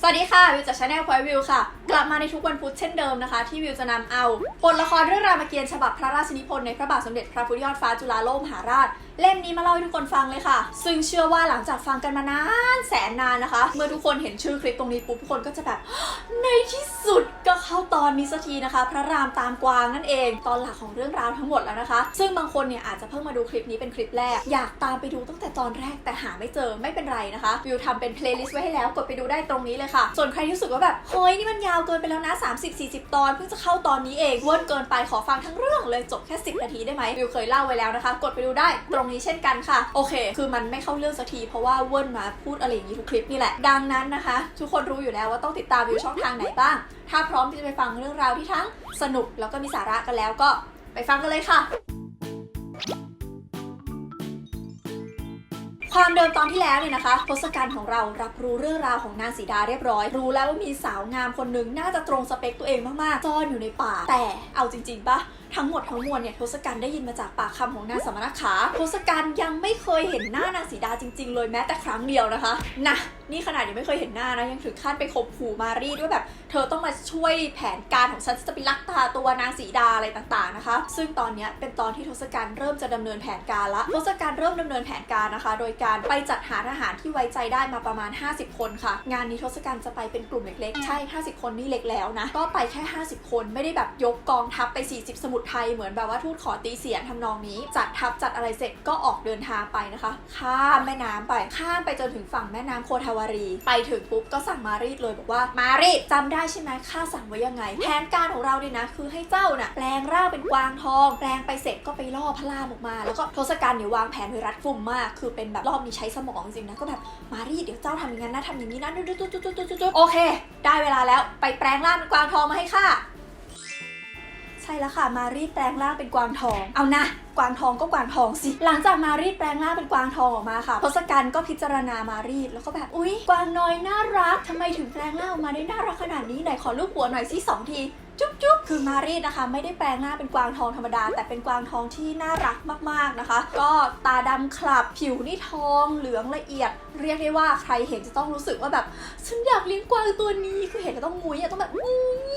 สวัสดีค่ะ วิวจากชาแนลพอยวิวค่ะ กลับมาในทุกวันพุธเช่นเดิมนะคะ ที่วิวจะนำเอาบทละครเรื่องรามเกียรติ์ฉบับพระราชนิพนธ์ในพระบาทสมเด็จพระพุทธยอดฟ้าจุฬาโลกมหาราช เล่มนี้มาเล่าให้ทุกคนฟังเลยค่ะ ซึ่งเชื่อว่าหลังจากฟังกันมานานแสนนานนะคะ เมื่อทุกคนเห็นชื่อคลิปตรงนี้ปุ๊บทุกคนก็จะแบบ ในที่สุดก็เข้าตอนนี้สักทีนะคะ พระรามตามกวางนั่นเอง ตอนหลักของเรื่องราวทั้งหมดแล้วนะคะ ซึ่งบางคนเนี่ยอาจจะเพิ่งมาดูคลิปนี้เป็นคลิปแรก อยากตามไปดูตั้งแต่ตอนแรกแต่หาไม่เจอไม่เป็นไรนะคะวิวทำเป็นเพลย์ลิสต์ไว้ให้แล้วกดไปดูได้ตรงนี้เลยค่ะ ส่วนใครที่รู้สึกว่าแบบเฮ้ยนี่มันยาวเกินไปแล้วนะ 30-40 ตอนเพิ่งจะเข้าตอนนี้เองเวิร์นเกินไปขอฟังทั้งเรื่องเลยจบแค่ 10 นาทีได้ไหมวิวเคยเล่าไว้แล้วนะคะ กดไปดูได้ตรงนี้เช่นกันค่ะ โอเค คือมันไม่เข้าเรื่องสักที เพราะว่าเวิร์นมาพูดอะไรอย่างนี้ทุกคลิปนี่แหละ ดังนั้นนะคะ ทุกคนรู้อยู่แล้วว่าต้องติดตามวิวช่องทางไหนบ้าง ถ้าพร้อมที่จะไปฟังเรื่องราวที่ทั้งสนุกแล้วก็มีสาระกันแล้วก็ไปฟังกันเลยค่ะความเดิมตอนที่แล้วเนี่ยนะคะทศกัณฐ์ของเรารับรู้เรื่องราวของนางสีดาเรียบร้อย รู้แล้วว่ามีสาวงามคนหนึ่งน่าจะตรงสเปคตัวเองมากๆซ่อนอยู่ในป่า แต่เอาจริงๆปะ ทั้งหมดทั้งมวลเนี่ยทศกัณฐ์ได้ยินมาจากปากคำของนางสมณขาทศกัณฐ์ยังไม่เคยเห็นหน้านางสีดาจริง ๆ เลยแม้แต่ครั้งเดียวนะคะนะนี่ขนาดยังไม่เคยเห็นหน้านะยังถึงขั้นไปข่มขู่มารีด้วยแบบ เธอต้องมาช่วยแผนการของฉันจะไปลักพาตัวนางสีดาอะไรต่างๆนะคะ ซึ่งตอนนี้เป็นตอนที่ทศกัณฐ์เริ่มจะดำเนินแผนการละทศกัณฐ์เริ่มดำเนินแผนการนะคะ โดยการไปจัดหาทหารที่ไว้ใจได้มาประมาณ 50 คนค่ะ งานนี้ทศกัณฐ์จะไปเป็นกลุ่มเล็กๆ ใช่ 50 คนนี่เล็กแล้วนะก็ไปแค่ 50 คนไม่ได้แบบยกกองทัพไป 40 สมุทรไทยเหมือนแบบว่าทูตขอตีเสียนทำนองนี้ จัดทัพจัดอะไรเสร็จก็ออกเดินทางไปนะคะ ข้ามแม่น้ำไปข้ามไปจนถึงฝั่งแม่น้ำโคทาวารี ไปถึงปุ๊บก็สั่งมารีดเลยบอกว่ามารีดจำได้ใช่ไหมข้าสั่งไว้ยังไง แผนการของเราเนี่ยนะ คือให้เจ้าน่ะแปลงร่างเป็นกวางทอง แปลงไปเสร็จก็ไปล่อพระรามออกมา แล้วก็ทศกัณฐ์เนี่ยวางแผนไว้รัดกุมมาก คือเป็นแบบรอบนี้ใช้สมองจริงนะก็แบบมารีดเดี๋ยวเจ้าทำอย่างนั้นนะทำอย่างนี้นะจุดๆๆๆๆๆโอเค ได้เวลาแล้วไปแปลงร่างเป็นกวางทองมาให้ข้า ช่แล้วค่ะ มารีดแปลงร่างเป็นกวางทอง เอานะกวางทองก็กวางทองสิ หลังจากมารีดแปลงร่างเป็นกวางทองออกมาค่ะทศกัณฐ์ก็พิจารณามารีดแล้วก็แบบ อุ๊ย กวางน้อยน่ารักทำไมถึงแปลงร่างออกมาได้น่ารักขนาดนี้ไหนขอลูกหัวหน่อยสิสองทีจุ๊บจุ๊บคือมารีดนะคะ ไม่ได้แปลงหน้าเป็นกวางทองธรรมดา แต่เป็นกวางทองที่น่ารักมากๆนะคะ ก็ตาดำคลับผิวนี่ทองเหลืองละเอียด เรียกได้ว่าใครเห็นจะต้องรู้สึกว่าแบบ ฉันอยากเลี้ยงกวางตัวนี้คือเห็นแล้วต้องงุ้ยอะต้องแบบอุ้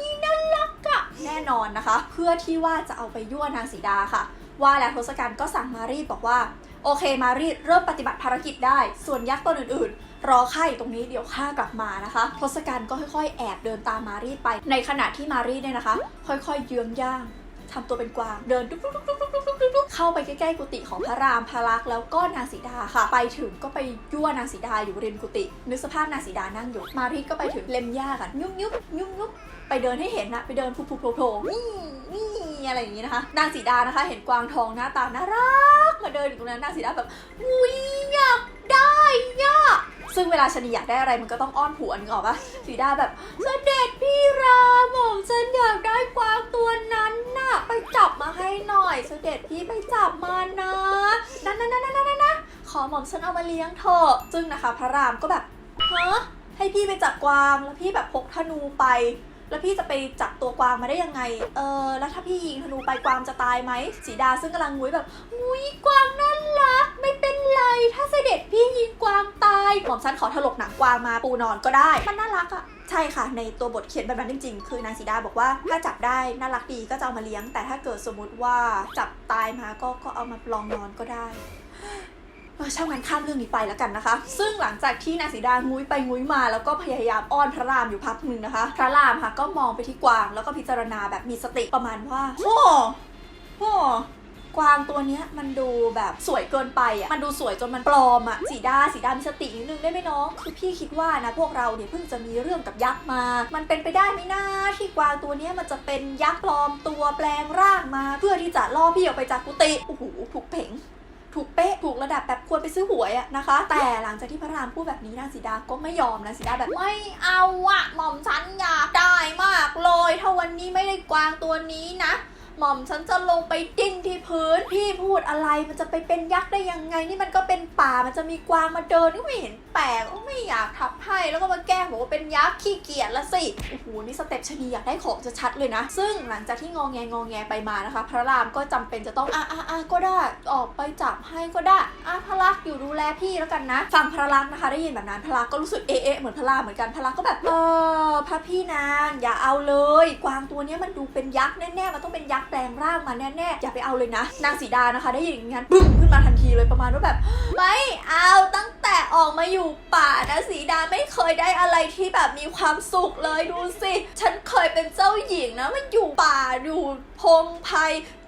ยน่ารักอะ แน่นอนนะคะ เพื่อที่ว่าจะเอาไปยั่วนางสีดาค่ะ ว่าแล้วทศกัณฐ์ก็สั่งมารีดบอกว่า โอเคมารีดเริ่มปฏิบัติภารกิจได้ ส่วนยักษ์ตัวอื่นๆ รอข้าอยู่ตรงนี้เดี๋ยวข้ากลับมานะคะทศกัณฐ์ก็ค่อยๆ แอบเดินตามมารีดไป ในขณะที่มารีดเนี่ยนะคะ ค่อยๆเยื้องย่างทำตัวเป็นกวางเดินดุ๊กดุ๊กดุ๊กดุ๊กดุ๊กดุ๊กเข้าไปใกล้ๆกุฏิของพระรามพระลักษ์แล้วก็นางสีดาค่ะ ไปถึงก็ไปยั่วนางสีดาอยู่ริมกุฏินึกสภาพนางสีดานั่งอยู่มารีก็ไปถึงเล็มหญ้ากันยุบยุบยุบยุบ ไปเดินให้เห็นนะไปเดินพุบๆโผล่ๆนี่นี่อะไรอย่างนี้นะคะ นางสีดานะคะ เห็นกวางทองหน้าตาน่ารักมาเดินอยู่ตรงนั้นนางสีดาแบบอุ้ยอยากได้ย่ะซึ่งเวลาชนีอยากได้อะไรมันก็ต้องอ้อนผัวนึกออกปะสีดาแบบเสด็จพี่รามหม่อมฉันอยากได้กวางตัวนั้นน่ะ ไปจับมาให้หน่อย เสด็จพี่ไปจับมานะนั่นนั่นนั่นนั่นนะขอหม่อมฉันเอามาเลี้ยงเถอะซึ่งนะคะ พระรามก็แบบฮะให้พี่ไปจับกวางแล้วพี่แบบพกธนูไป แล้วพี่จะไปจับตัวกวางมาได้ยังไง เออ แล้วถ้าพี่ยิงธนูไปกวางจะตายไหมสีดาซึ่งกำลังงุ้ยแบบงุ้ยกวางน่ารัก ไม่เป็นไร ถ้าเสด็จพี่ยิงกวางตายหม่อมฉันขอถลกหนังกวางมาปูนอนก็ได้ มันน่ารักอะใช่ค่ะ ในตัวบทเขียนแบบนั้นจริงๆ คือนางสีดาบอกว่าถ้าจับได้น่ารักดีก็จะเอามาเลี้ยง แต่ถ้าเกิดสมมติว่าจับตายมาก็ก็เอามาลองนอนก็ได้ ช่างมันข้ามเรื่องนี้ไปแล้วกันนะคะ ซึ่งหลังจากที่นางสีดางุ้ยไปงุ้ยมา แล้วก็พยายามอ้อนพระรามอยู่พักหนึ่งนะคะ พระรามค่ะก็มองไปที่กวาง แล้วก็พิจารณาแบบมีสติประมาณว่าโอ้โหกวางตัวเนี้ยมันดูแบบสวยเกินไปอะ มันดูสวยจนมันปลอมอะ สีดาสีดามีสตินิดนึงได้ไหมน้อง คือพี่คิดว่านะพวกเราเนี่ยเพิ่งจะมีเรื่องกับยักษ์มา มันเป็นไปได้ไหมนะที่กวางตัวเนี้ยมันจะเป็นยักษ์ปลอมตัวแปลงร่างมา เพื่อที่จะล่อพี่ออกไปจากกุฏิ โอ้โห ถูกเพ่งถูกเป๊ะ ถูกระดับแบบ ควรไปซื้อหวยอะนะคะ แต่หลังจากที่พระรามพูดแบบนี้นางสีดาก็ไม่ยอมนะสีดาแบบไม่เอาอะหม่อมฉันอยากได้มากเลยถ้าวันนี้ไม่ได้กวางตัวนี้นะ หม่อมฉันจะลงไปดิ้นที่พื้น พี่พูดอะไรมันจะไปเป็นยักษ์ได้ยังไง นี่มันก็เป็นป่ามันจะมีกวางมาเดินก็ไม่เห็นแปลกไม่อยากทับให้แล้วก็มาแกล้งบอกว่าเป็นยักษ์ขี้เกียจละสิโอ้โหนี่สเต็ปชะนีอยากได้ของจะชัดเลยนะ ซึ่งหลังจากที่งองแงงองแงไปมานะคะ พระรามก็จำเป็นจะต้องอะอะอะก็ได้ออกไปจับให้ก็ได้อะพระลักษมณ์อยู่ดูแลพี่แล้วกันนะฝั่งพระลักษมณ์นะคะ ได้ยินแบบนั้นพระลักษมณ์ก็รู้สึกเอะเอะเหมือนพระรามเหมือนกันพระลักษมณ์ก็แบบเออพระพี่นางอย่าเอาเลย กวางตัวนี้มันดูเป็นยักษ์แน่ๆมันต้องเป็นยักษแปลงร่างมาแน่ๆอย่าไปเอาเลยนะ นางสีดานะคะ ได้ยินอย่างนั้นบึ้งขึ้นมาทันทีเลยประมาณว่าแบบ ไม่เอาตั้งแต่ออกมาอยู่ป่านะสีดาไม่เคยได้อะไรที่แบบมีความสุขเลยดูสิฉันเคยเป็นเจ้าหญิงนะมันอยู่ป่าอยู่พงไพร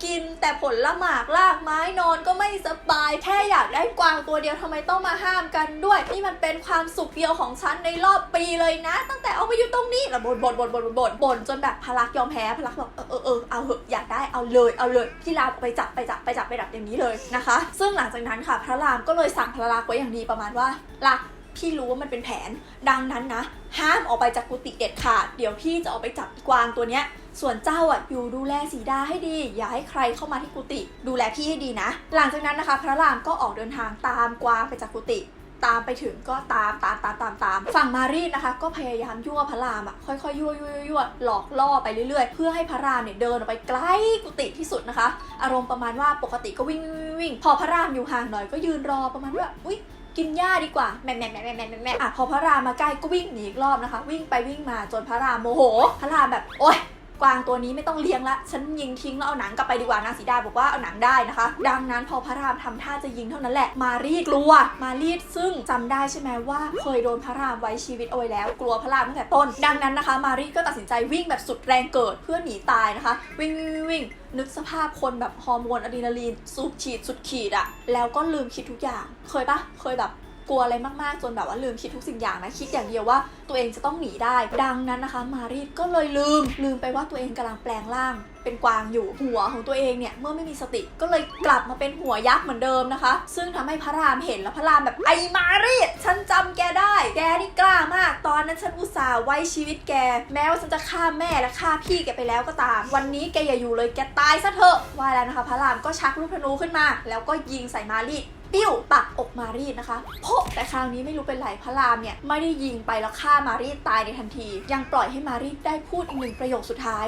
กินแต่ผลละหมากลากไม้นอนก็ไม่สบาย แค่อยากได้กวางตัวเดียวทำไมต้องมาห้ามกันด้วย นี่มันเป็นความสุขเดียวของฉันในรอบปีเลยนะ ตั้งแต่เอามาอยู่ตรงนี้แล้วบ่นบ่นบ่นบ่นบ่นบ่นจนแบบพลักยอมแพ้พลักบอกเออเออเออเอาเหอะอยากได้เอาเลยเอาเลยพี่รามไปจับไปจับไปจับไปดับอย่างนี้เลยนะคะ ซึ่งหลังจากนั้นค่ะพระรามก็เลยสั่งพระลักษมณ์ไว้อย่างดีประมาณว่าลัก พี่รู้ว่ามันเป็นแผน ดังนั้นนะ ห้ามออกไปจากกุฏิเด็ดขาด เดี๋ยวพี่จะเอาไปจับกวางตัวเนี้ย ส่วนเจ้าอะอยู่ดูแลสีดาให้ดี อย่าให้ใครเข้ามาที่กุฏิดูแลพี่ให้ดีนะ หลังจากนั้นนะคะ พระรามก็ออกเดินทางตามกวางไปจากกุฏิตามไปถึงก็ตามตามตามตามตามฝั่งมารีดนะคะ ก็พยายามยั่วพระรามอะค่อยๆยั่วยั่วยั่วหลอกล่อไปเรื่อยๆ เพื่อให้พระรามเนี่ยเดินออกไปไกลกุฏิที่สุดนะคะ อารมณ์ประมาณว่าปกติก็วิ่งวิ่งวิ่งวิ่งพอพระรามอยู่ห่างหน่อยก็ยืนรอประมาณว่าอุ้ย กินหญ้าดีกว่าแม่แม่แม่แม่แม่แม่แม่อะพอพระรามมาใกล้ก็วิ่งหนีอีกรอบนะคะ วิ่งไปวิ่งมาจนพระรามโมโห พระรามแบบโอ๊ย กวางตัวนี้ไม่ต้องเลี้ยงละ ฉันยิงทิ้งแล้วเอาหนังกลับไปดีกว่านางสีดาบอกว่าเอาหนังได้นะคะ ดังนั้นพอพระรามทำท่าจะยิงเท่านั้นแหละ มารีดกลัว มารีดซึ่งจำได้ใช่ไหมว่า เคยโดนพระรามไว้ชีวิตเอาไว้แล้ว กลัวพระรามตั้งแต่ต้น ดังนั้นนะคะ มารีดก็ตัดสินใจวิ่งแบบสุดแรงเกิดเพื่อหนีตายนะคะวิ่งวิ่งวิ่งวิ่งนึกสภาพคนแบบฮอร์โมนอะดรีนาลีนสูบฉีดสุดขีดอะแล้วก็ลืมคิดทุกอย่าง เคยปะเคยแบบ กลัวอะไรมากๆ จนแบบว่าลืมคิดทุกสิ่งอย่างนะ คิดอย่างเดียวว่าตัวเองจะต้องหนีได้ ดังนั้นนะคะ มารีดก็เลยลืม ลืมไปว่าตัวเองกำลังแปลงร่าง เป็นกวางอยู่หัวของตัวเองเนี่ยเมื่อไม่มีสติก็เลยกลับมาเป็นหัวยักษ์เหมือนเดิมนะคะ ซึ่งทำให้พระรามเห็นแล้วพระรามแบบไอ้มารีดฉันจำแกได้ แกนี่กล้ามาก ตอนนั้นฉันอุตส่าห์ไว้ชีวิตแก แม้ว่าฉันจะฆ่าแม่และฆ่าพี่แกไปแล้วก็ตาม วันนี้แกอย่าอยู่เลยแกตายซะเถอะว่าแล้วนะคะ พระรามก็ชักลูกธนูขึ้นมา แล้วก็ยิงใส่มารีด ปิ้วปักอกมารีดนะคะโพะแต่คราวนี้ไม่รู้เป็นไรพระรามเนี่ยไม่ได้ยิงไปแล้วฆ่ามารีดตายในทันที ยังปล่อยให้มารีดได้พูดอีกหนึ่งประโยคสุดท้าย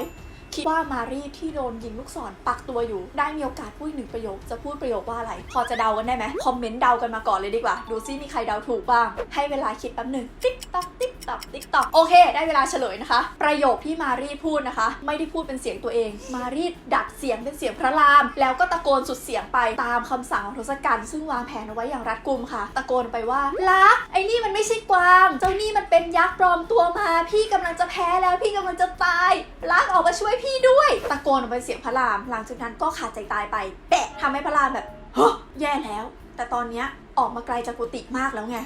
คิดว่ามารีดที่โดนยิงลูกศรปักตัวอยู่ ได้มีโอกาสพูดหนึ่งประโยค จะพูดประโยคว่าอะไร พอจะเดากันได้ไหมคอมเมนต์เดากันมาก่อนเลยดีกว่า ดูซิมีใครเดาถูกบ้าง ให้เวลาคิดแป๊บหนึ่งติ๊กต๊อก ตอกติ๊กตอกโอเค ได้เวลาเฉลยนะคะ ประโยคที่มารีดพูดนะคะ ไม่ได้พูดเป็นเสียงตัวเอง มารีดดัดเสียงเป็นเสียงพระราม แล้วก็ตะโกนสุดเสียงไปตามคำสั่งของทศกัณฐ์ซึ่งวางแผนเอาไว้อย่างรัดกุมค่ะ ตะโกนไปว่าลักไอ้นี่มันไม่ใช่กวาง เจ้านี่มันเป็นยักษ์ปลอมตัวมา พี่กำลังจะแพ้แล้วพี่กำลังจะตายลักออกมาช่วยพี่ด้วย ตะโกนออกไปเสียงพระราม หลังจากนั้นก็ขาดใจตายไปแปะทำให้พระรามแบบเฮ้ยแย่แล้ว แต่ตอนเนี้ยออกมาไกลจากกุฏิมากแล้วไง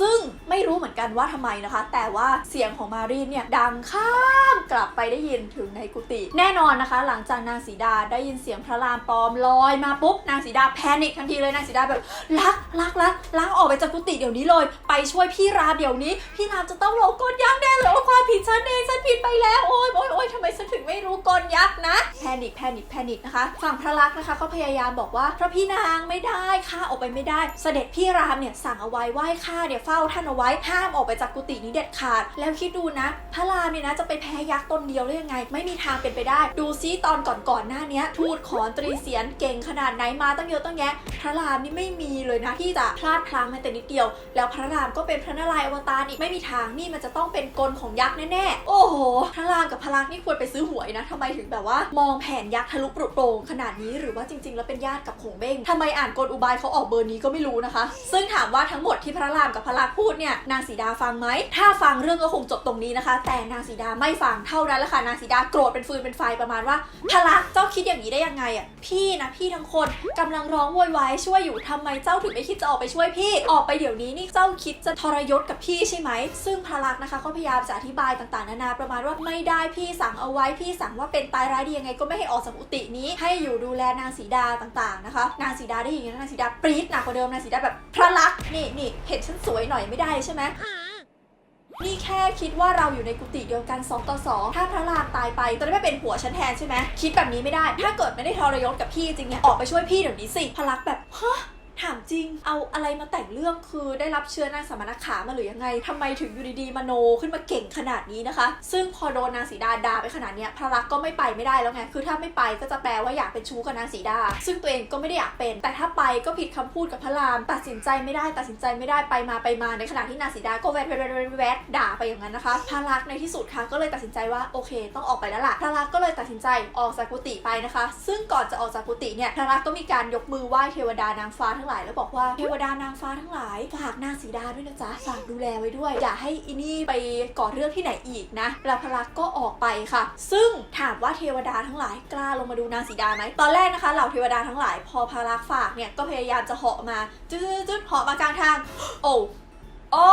ซึ่งไม่รู้เหมือนกันว่าทำไมนะคะ แต่ว่าเสียงของมารีนเนี่ยดังข้ามกลับไปได้ยินถึงในกุฏิแน่นอนนะคะ หลังจากนางสีดาได้ยินเสียงพระรามปลอมลอยมาปุ๊บนางสีดาแพนิคทันทีเลยนางสีดาแบบลักลักลักลักออกไปจากกุฏิเดี๋ยวนี้เลย ไปช่วยพี่รามเดี๋ยวนี้ พี่รามจะต้องลงกลยักษ์แน่เลยว่าความผิดฉันเองฉันผิดไปแล้วโอ๊ยโอ๊ยโอ๊ยทำไมฉันถึงไม่รู้กลยักษ์นะแพนิคแพนิคแพนิคนะคะ ฝั่งพระลักษมณ์นะคะเขาพยายามบอกว่าพระพี่นางไม่ได้ข้าออกไปไม่ได้ เสด็จพี่รามเนี่ยสั่งเอาไว้ว่าให้ข้าเนี่ยเฝ้าท่านเอาไว้ห้ามออกไปจากกุฏินี้เด็ดขาด แล้วคิดดูนะ พระรามเนี่ยนะจะไปแพ้ยักษ์ตนเดียวได้ยังไง ไม่มีทางเป็นไปได้ ดูซิตอนก่อนๆหน้านี้ทูตขอนตรีเสียนเก่งขนาดไหนมาตั้งเยอะตั้งแยะพระรามนี่ไม่มีเลยนะที่จะพลาดพลั้งแม้แต่นิดเดียว แล้วพระรามก็เป็นพระนารายณ์อวตารอีกไม่มีทางนี่มันจะต้องเป็นกลของยักษ์แน่ๆโอ้โหพระรามกับพระลักษมณ์นี่ควรไปซื้อหวยนะทำไมถึงแบบว่า มองแผนยักษ์ทะลุปรุโปร่งขนาดนี้หรือว่าจริง ๆ แล้วเป็นญาติกับหงเบ้งทำไมอ่านกลอุบายเขาออกเบอร์นี้ก็ไม่รู้นะคะ ซึ่งถามว่าทั้งหมดที่พระรามกับพระลักษณ์พูดเนี่ยนางสีดาฟังไหม ถ้าฟังเรื่องก็คงจบตรงนี้นะคะ แต่นางสีดาไม่ฟังเท่านั้นแหละค่ะนางสีดาโกรธเป็นฟืนเป็นไฟประมาณว่าพระลักษณ์เจ้าคิดอย่างนี้ได้ยังไงอะพี่นะพี่ทั้งคนกำลังร้องโวยวายช่วยอยู่ทำไมเจ้าถึงไม่คิดจะออกไปช่วยพี่ออกไปเดี๋ยวนี้นี่เจ้าคิดจะทรยศกับพี่ใช่ไหม ซึ่งพระลักษณ์นะคะเขาพยายามจะอธิบายต่างๆนานาประมาณว่าไม่ได้พี่สั่งเอาไว้พี่สั่งว่าเป็นตายร้ายดียังไงก็ไม่ให้ออกจากอุตินี้ ให้อยู่ดูแลนางสีดาต่างๆนะคะ นางสีดาได้ยินอย่างนั้นางสีดาปรี๊ดหนักกว่าเดิมนางสีดาแบบพระลักษ์นี่นี่เห็นฉันสวยหน่อยไม่ได้ใช่ไหมนี่แค่คิดว่าเราอยู่ในกุฏิเดียวกัน2ต่อ2ถ้าพระรามตายไปจะได้ไม่เป็นผัวฉันแทนใช่ไหมคิดแบบนี้ไม่ได้ ถ้าเกิดไม่ได้ทรยศกับพี่จริงเนี่ยออกไปช่วยพี่เดี๋ยวนี้สิพลักษณ์แบบฮะ ถามจริง เอาอะไรมาแต่งเรื่องคือได้รับเชื้อนางสมณขามาหรือยังไงทำไมถึงอยู่ดีๆมโนขึ้นมาเก่งขนาดนี้นะคะ ซึ่งพอโดนนางสีดาด่าไปขนาดนี้พระรักษ์ก็ไม่ไปไม่ได้แล้วไง คือถ้าไม่ไปก็จะแปลว่าอยากเป็นชู้กับนางสีดา ซึ่งตัวเองก็ไม่ได้อยากเป็น แต่ถ้าไปก็ผิดคำพูดกับพระราม ตัดสินใจไม่ได้ ตัดสินใจไม่ได้ไปมาไปมาในขณะที่นางสีดาก็แวดแวดแวดแวดด่าไปอย่างนั้นนะคะ พระรักษ์ในที่สุดค่ะก็เลยตัดสินใจว่าโอเค ต้องออกไปแล้วล่ะ พระรักษ์ก็เลยตัดสินใจออกจากกุฏิไปนะคะ ซึ่งก่อนจะออกจากกุฏิเนี่ย พระรักษ์ก็มีการยกมือไหว้เทวดานางฟ้าทั้งหลายแล้วบอกว่าเทวดานางฟ้าทั้งหลายฝากนางสีดาด้วยนะจ๊ะฝากดูแลไว้ด้วย อย่าให้อินี่ไปก่อเรื่องที่ไหนอีกนะแล้วพระรักษ์ก็ออกไปค่ะ ซึ่งถามว่าเทวดาทั้งหลายกล้าลงมาดูนางสีดาไหมตอนแรกนะคะเหล่าเทวดาทั้งหลาย พอพระรักฝากเนี่ยก็พยายามจะเหาะมาจืดๆเหาะมากลางทาง โอ้โอ้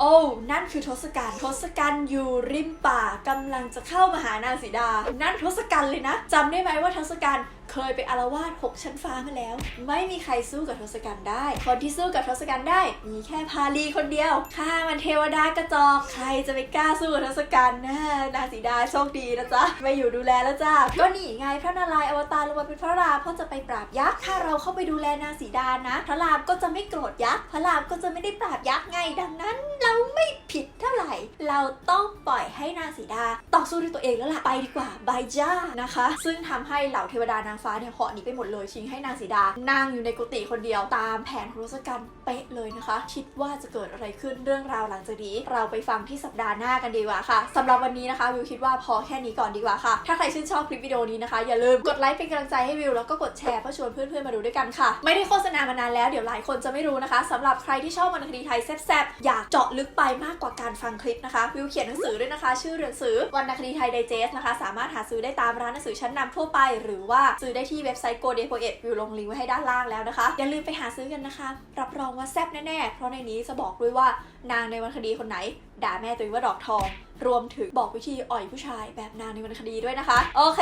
โอ้นั่นคือทศกัณฐ์ทศกัณฐ์อยู่ริมป่ากำลังจะเข้ามาหานางสีดา นั่นทศกัณฐ์เลยนะจำได้ไหมว่าทศกัณฐ์ เคยไปอารวาสหกชั้นฟ้ามาแล้ว ไม่มีใครสู้กับทศกัณฐ์ได้ คนที่สู้กับทศกัณฐ์ได้ มีแค่พาลีคนเดียวข้ามันเทวดากระจอกใครจะไปกล้าสู้กับทศกัณฐ์นะนางสีดาโชคดีนะจ๊ะไม่อยู่ดูแลแล้วจ้าก็นี่ไงพระนารายณ์อวตารลงมาเป็นพระรามเพราะจะไปปราบยักษ์ถ้าเราเข้าไปดูแลนางสีดานะ พระรามก็จะไม่โกรธยักษ์พระรามก็จะไม่ได้ปราบยักษ์ไงดังนั้น เราไม่ ผิดเท่าไหร่ เราต้องปล่อยให้นางสีดาต่อสู้ด้วยตัวเองแล้วล่ะไปดีกว่าบายจ้านะคะ ซึ่งทำให้เหล่าเทวดานางฟ้าเนี่ยเหาะหนีไปหมดเลยชิงให้นางสีดา นั่งอยู่ในกุฏิคนเดียวตามแผนของทศกัณฐ์เป๊ะเลยนะคะ คิดว่าจะเกิดอะไรขึ้นเรื่องราวหลังจากนี้ เราไปฟังที่สัปดาห์หน้ากันดีกว่าค่ะสำหรับวันนี้นะคะวิวคิดว่าพอแค่นี้ก่อนดีกว่าค่ะ ถ้าใครชื่นชอบคลิปวิดีโอนี้นะคะอย่าลืมกดไลค์เป็นกำลังใจให้วิวแล้วก็กดแชร์เพื่อชวนเพื่อนๆมาดูด้วยกันค่ะ ไม่ได้โฆษณามานานแล้วเดี๋ยวหลายคนจะไม่รู้นะคะสำหรับใครที่ชอบวรรณคดีไทยแซ่บๆอยากเจาะลึกไปมากกว่าการฟังคลิปนะคะ วิวเขียนหนังสือด้วยนะคะ ชื่อหนังสือวรรณคดีไทยไดเจสนะคะ สามารถหาซื้อได้ตามร้านหนังสือชั้นนำทั่วไป หรือว่าซื้อได้ที่เว็บไซต์ Go d e p o e t วิวลงลิงก์ไว้ให้ด้านล่างแล้วนะคะ อย่าลืมไปหาซื้อกันนะคะ รับรองว่าแซ่บแน่ๆ เพราะในนี้จะบอกด้วยว่านางในวรรณคดีคนไหน ด่าแม่ตัวเองว่าดอกทอง รวมถึงบอกวิธีอ่อยผู้ชายแบบนางในวรรณคดีด้วยนะคะ โอเค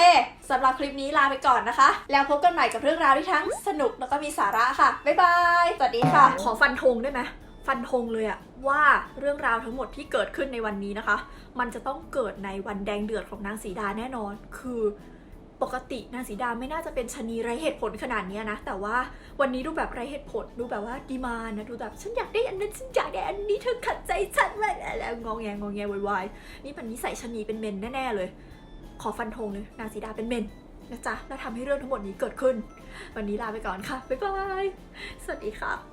สำหรับคลิปนี้ลาไปก่อนนะคะ แล้วพบกันใหม่กับเรื่องราวที่ทั้งสนุกแล้วก็มีสาระค่ะบ๊ายบายสวัสดีค่ะ ขอฟันธงได้ไหมฟันธงเลยอะ ว่าเรื่องราวทั้งหมดที่เกิดขึ้นในวันนี้นะคะ มันจะต้องเกิดในวันแดงเดือดของนางสีดาแน่นอน คือปกตินางสีดาไม่น่าจะเป็นชะนีไรเหตุผลขนาดนี้นะ แต่ว่าวันนี้ดูแบบไรเหตุผลดูแบบว่าดีมานะดูแบบฉันอยากได้อันนั้นฉันอยากได้อันนี้เธอขัดใจฉันมากแล้วงองแงงองแงวายๆนี่มันนิสัยชะนีเป็นเมนแน่ๆเลย ขอฟันธงเลยนางสีดาเป็นเมนนะจ๊ะแล้วทำให้เรื่องทั้งหมดนี้เกิดขึ้น วันนี้ลาไปก่อนค่ะบ๊ายบายสวัสดีค่ะ